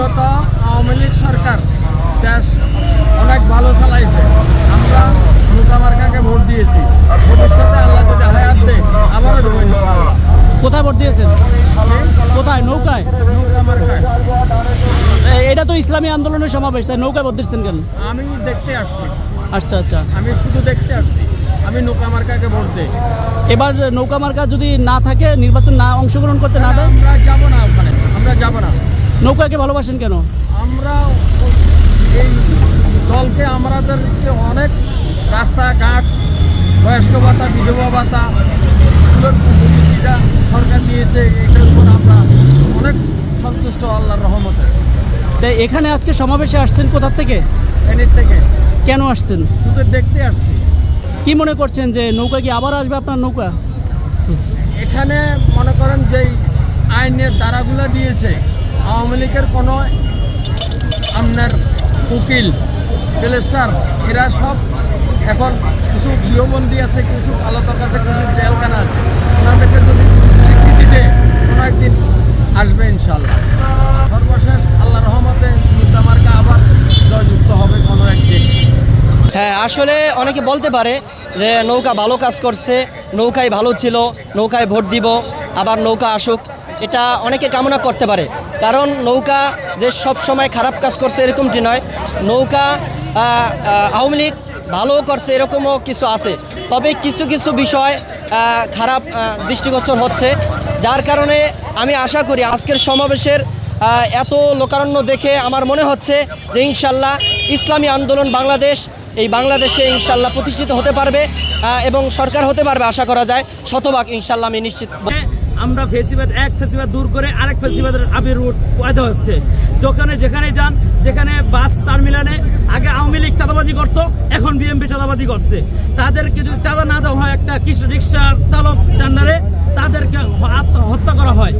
বিগত আওয়ামী লীগ সরকার দেশ অনেক ভালো চালাইছে। আমরা মোকামার্কাকে ভোট দিয়েছি। ভবিষ্যতে আল্লাহ যদি হায়াত দেয় আবারও দেবো ইনশাআল্লাহ। কোথায় ভোট দিয়েছেন? কোথায়? নৌকায়? এটা তো ইসলামী আন্দোলনের সমাবেশ তাই নৌকায় ভোট দিচ্ছেন কেন? আমি দেখতে আসছি। আচ্ছা আচ্ছা। আমি শুধু দেখতে আসছি। আমি নৌকামার্কাকে ভোট দিই। এবার নৌকা মার্কা যদি না থাকে নির্বাচন না অংশগ্রহণ করতে না দেয়? আমরা যাব না ওখানে। আমরা যাব না। নৌকাকে ভালোবাসেন কেন? আমরা এই দলকে আমাদেরকে অনেক রাস্তাঘাট বয়স্ক ভাতা বিধবা ভাতা স্কুলের উপযোগিতা সরকার দিয়েছে এটার উপর আমরা অনেক সন্তুষ্ট আল্লাহর রহমতে। তাই এখানে আজকে সমাবেশে আসছেন কোথা থেকে? এনির থেকে। কেন আসছেন? শুধু দেখতে আসছি। কি মনে করছেন যে নৌকা কি আবার আসবে আপনার নৌকা? এখানে মনে করেন যেই আইনের ধারাগুলো দিয়েছে। আওয়ামী লীগের কোনো আপনার উকিল প্লেস্টার এরা সব এখন কিছু গৃহবন্দী আছে, কিছু আলাদা আছে, কিছু জেলখানা আছে। ওনাদেরকে যদি স্বীকৃতি দেয়, কোনো একদিন আসবে ইনশাল্লাহ সর্বশেষ আল্লাহ রহমতে মুদ্দামার্কা আবার জয়যুক্ত হবে কোনো একদিন। হ্যাঁ আসলে অনেকে বলতে পারে যে নৌকা ভালো কাজ করছে, নৌকায় ভালো ছিল, নৌকায় ভোট দিব, আবার নৌকা আসুক। এটা অনেকে কামনা করতে পারে। কারণ নৌকা যে সব সময় খারাপ কাজ করছে এরকমটি নয়। নৌকা আওয়ামী লীগ ভালো করছে এরকমও কিছু আছে। তবে কিছু কিছু বিষয় খারাপ দৃষ্টিগোচর হচ্ছে। যার কারণে আমি আশা করি আজকের সমাবেশের এত লোকারণ্য দেখে আমার মনে হচ্ছে যে ইনশাল্লাহ ইসলামী আন্দোলন বাংলাদেশ, এই বাংলাদেশে ইনশাল্লাহ প্রতিষ্ঠিত হতে পারবে এবং সরকার হতে পারবে আশা করা যায়। শতভাগ ইনশাল্লাহ আমি নিশ্চিত আমরা ফেসিবাদ, এক ফেসিবাদ দূর করে আরেক ফেসিবাদের রুট পয়দা হচ্ছে। যেখানে যেখানে যান, যেখানে বাস টার্মিনালে আগে আওয়ামী লীগ চাঁদাবাজি করত, এখন বিএমপি চাঁদাবাজি করছে। তাদেরকে যদি চাঁদা না দেওয়া হয়, একটা কৃষি রিক্সার চালক টান্ডারে তাদেরকে হত্যা করা হয়।